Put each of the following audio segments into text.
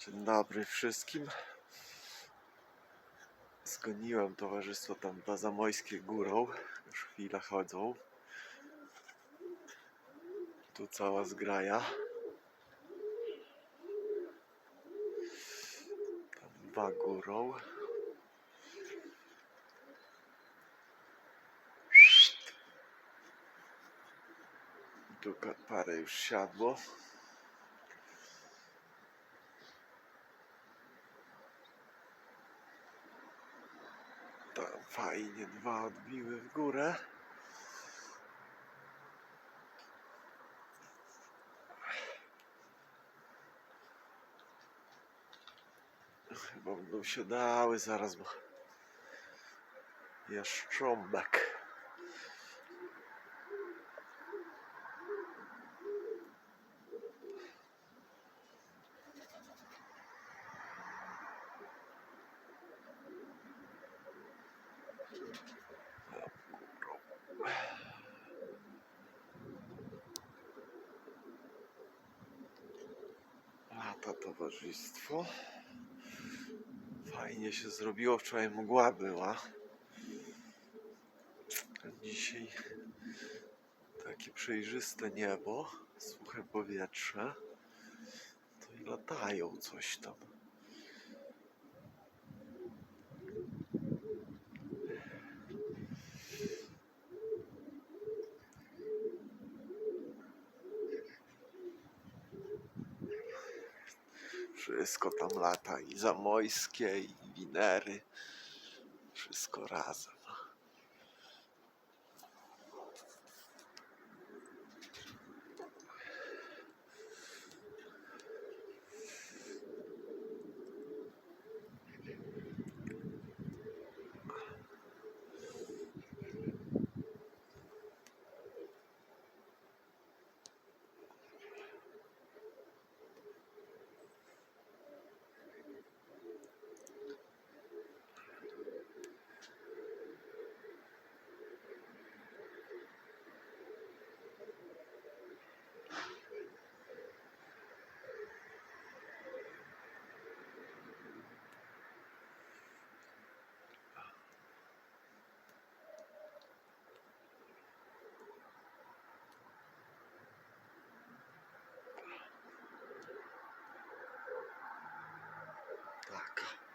Dzień dobry wszystkim. Zgoniłem towarzystwo tam dwa zamojskie górą. Już chwilę chodzą. Tu cała zgraja. Tam dwa górą. Tu parę już siadło. Tam fajnie dwa odbiły w górę. Chyba będą się dały zaraz, bo jaszcząbek. Lata towarzystwo. Fajnie się zrobiło, wczoraj mgła była. Dzisiaj takie przejrzyste niebo, suche powietrze. To i latają coś tam. Wszystko tam lata i zamojskie, i winery. Wszystko razem.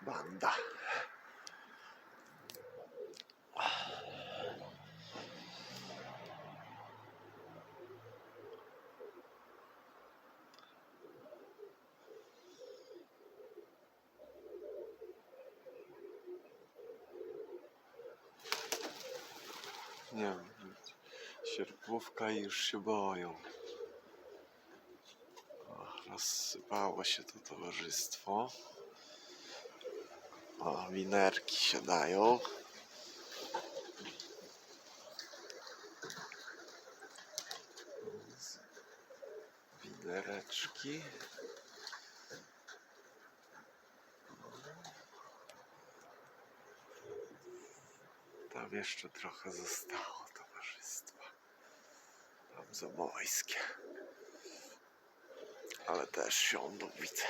Banda. Nie wiem, sierpówka już się boją. Rozsypało się to towarzystwo. O, winerki się dają. Winereczki. Tam jeszcze trochę zostało towarzystwa. Tam zamojskie. Ale też siądą, widzę.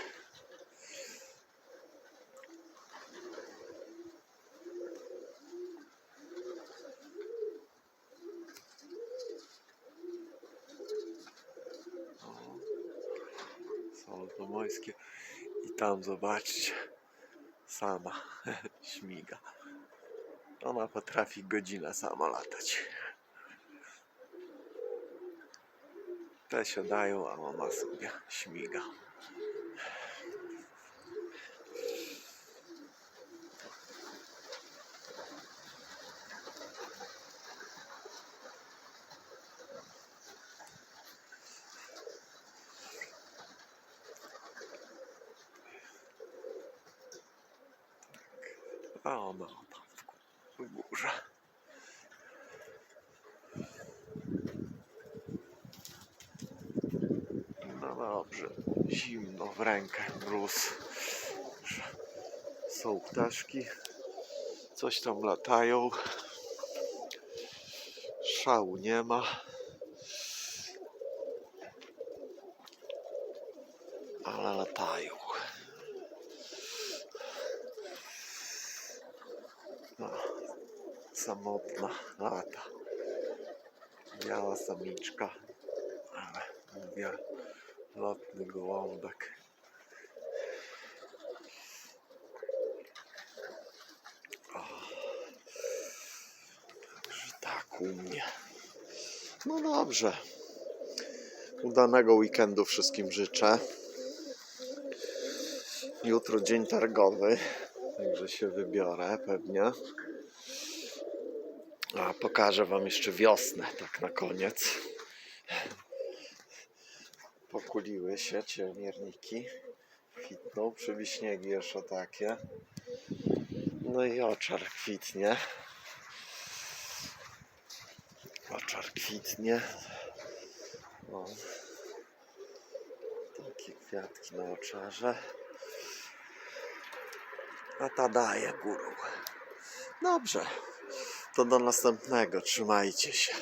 O, Zamojskie. I tam zobaczcie. Sama śmiga. Ona potrafi godzinę sama latać. Te siadają, a ona sobie śmiga. A ona tam w gó- w górze. No dobrze, zimno w rękę, mróz. Są ptaszki, coś tam latają. Szału nie ma. Ale latają. Samotna lata. Biała samiczka, ale mówię, lotny gołąbek. Także tak u mnie. No dobrze. Udanego weekendu wszystkim życzę. Jutro dzień targowy, także się wybiorę pewnie. A pokażę Wam jeszcze wiosnę, tak na koniec. Pokuliły się ciemierniki. Kwitną, przywiśniegi jeszcze takie. No i oczar kwitnie. Oczar kwitnie. O. Takie kwiatki na oczarze. A ta daje górą. Dobrze. To do następnego. Trzymajcie się.